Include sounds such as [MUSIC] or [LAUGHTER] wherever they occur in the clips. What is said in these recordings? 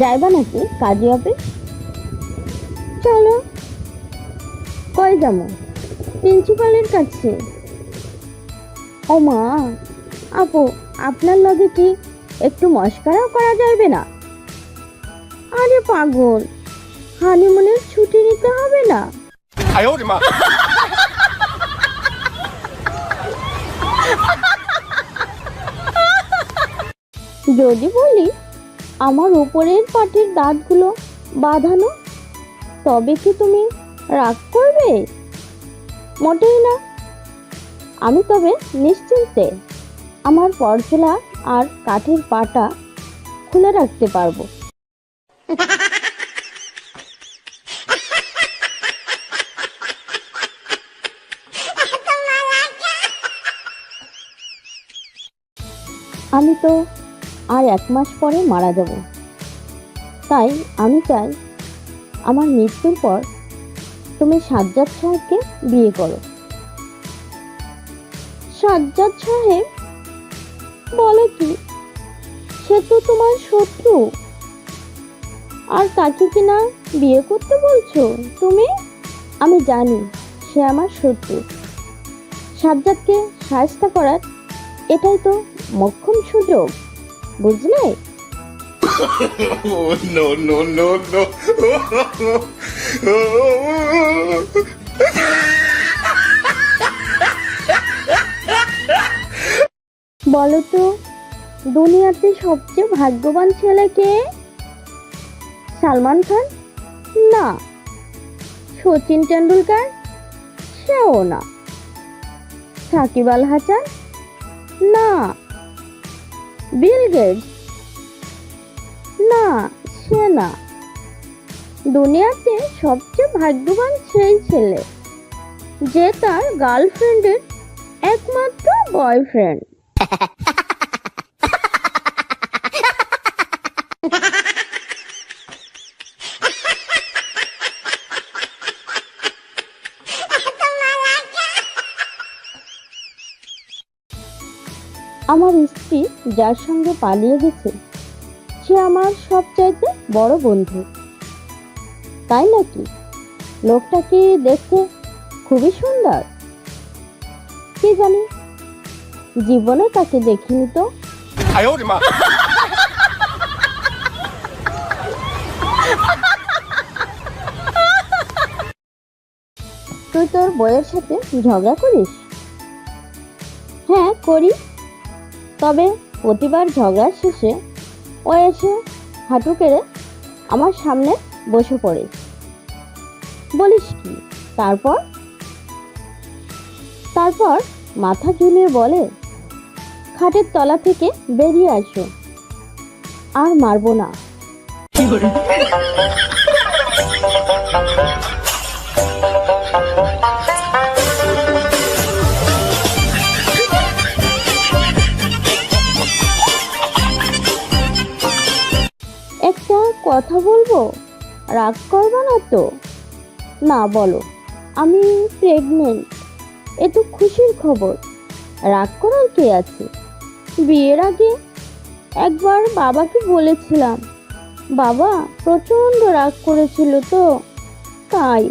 যাইবা নাকি? কাজী অফিস চলো। কয় যাব? প্রিন্সিপালের কাছে। ও মা আপু আপনার লগে কি একটু মস্কারাও করা যাইবে না? আরে পাগল হানিমুনের ছুটি নিতে হবে না? যদি বলি আমার উপরের পাটির দাঁতগুলো বাঁধানো? তবে কি তুমি রাগ করবে? মোটেই না। আমি তবে নিশ্চিন্তে আমার পরচুলা আর কাঠের পাটা খুলে রাখতে পারব। আমি তো আর এক মাস পরে মারা যাব। তাই আমি চাই আমার মৃত্যুর পর তুমি সাজ্জাদ সাহেবকে বিয়ে করো। সাজ্জাদ সাহেব বলে কি? সে তো তোমার শত্রু। আর তাকে কি না বিয়ে করতে বলছো? তুমি? আমি জানি সে আমার শত্রু। সাজ্জাদকে সাহায্য করার এটাই তো মক্ষম সুযোগ। বুঝলে? Oh no no no no! বলো তো দুনিয়াতে সবচেয়ে ভাগ্যবান ছেলে কে? সালমান খান? না। সচিন টেন্ডুলকার সেও না। সাকিব আল হাসান? না। বিল গেটস না, সে না। দুনিয়াতে সবচেয়ে ভাগ্যবান সেই ছেলে, যে তার গার্লফ্রেন্ডের একমাত্র বয়ফ্রেন্ড আমার স্ত্রী যার সঙ্গে পালিয়ে গেছে সে আমার সবচাইতে বড় বন্ধু। তাই নাকি? লোকটা কি দেখতে খুবই সুন্দর? কে জানি? জীবনে তাকে দেখিনি তো। তুই তোর বইয়ের সাথে ঝগড়া করিস? হ্যাঁ করি। তবে প্রতিবার ঝগড়ার শেষে ও এসে হাঁটু কেড়ে আমার সামনে বসে পড়ে। বলিস কি? তারপর? তারপর মাথা ঝুলিয়ে বলে, খাটের তলা থেকে বেরিয়ে আসো, আর মারবো না। কথা বলব? রাগ করবে না তো? না, বলো। আমি প্রেগনেন্ট এ তো খুশির খবর। রাগ করার কে আছে? বিয়ের আগে? একবার বাবাকে বলেছিলাম। বাবা প্রচণ্ড রাগ করেছিল তো, তাই!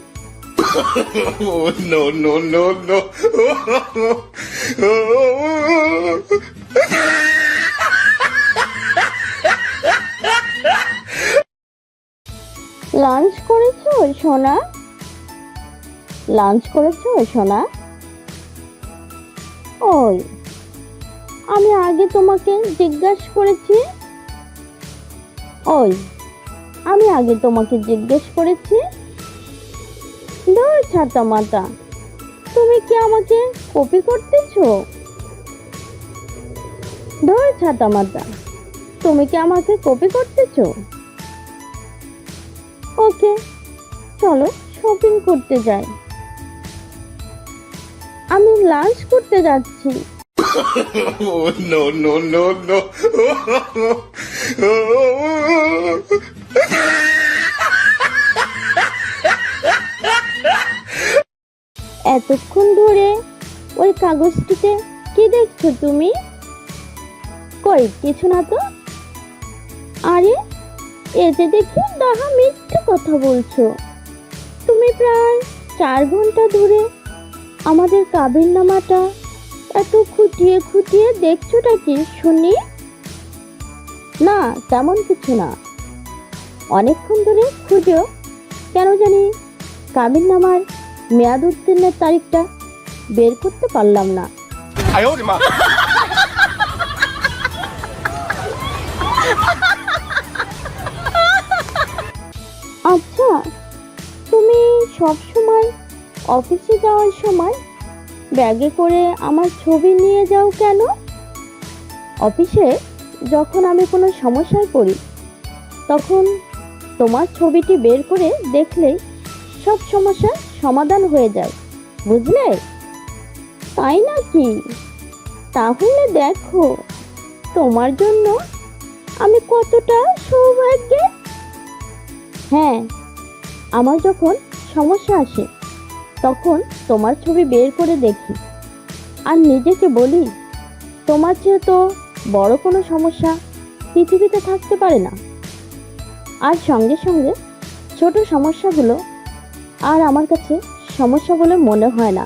লাঞ্চ করেছ, সোনা? লাঞ্চ করেছ, সোনা? ওই, আমি আগে তোমাকে জিজ্ঞাসা করেছি। ওই, আমি আগে তোমাকে জিজ্ঞেস করেছি। ছাতা মাতা তুমি কি আমাকে কপি করতেছো? ধর ছাতা মাতা তুমি কি আমাকে কপি করতেছো? ওকে চলো শপিং করতে যাই। আমি লাঞ্চ করতে যাচ্ছি। [LAUGHS] Oh no no no no! [LAUGHS] এতক্ষণ ধরে ওই কাগজটিতে কি দেখছ তুমি? কই কিছু না তো? আরে এ যে দেখি ডাহা মিথ্যে কথা বলছো। তুমি প্রায় চার ঘণ্টা ধরে আমাদের কাবির নামাটা এত খুঁটিয়ে খুঁটিয়ে দেখছোটা কি শুনি? না, তেমন কিছু না। অনেকক্ষণ ধরে খুঁজেও কেন জানি কাবির নামার মেয়াদ উত্তীর্ণের তারিখটা বের করতে পারলাম না। আচ্ছা তুমি সব সময় অফিসে যাওয়ার সময় ব্যাগে করে আমার ছবি নিয়ে যাও কেন? অফিসে যখন আমি কোনো সমস্যায় পড়ি, তখন তোমার ছবিটি বের করে দেখলেই সব সমস্যার সমাধান হয়ে যায়, বুঝলে? তাই নাকি? তাহলে দেখো, তোমার জন্য আমি কতটা সৌভাগ্যের হ্যাঁ। আমার যখন সমস্যা আসে, তখন তোমার ছবি বের করে দেখি। আর নিজেকে বলি, তোমার চেয়ে তো বড় কোনো সমস্যা, পৃথিবীতে থাকতে পারে না। আর সঙ্গে সঙ্গে ছোট সমস্যাগুলো আর আমার কাছে সমস্যা বলে মনে হয় না।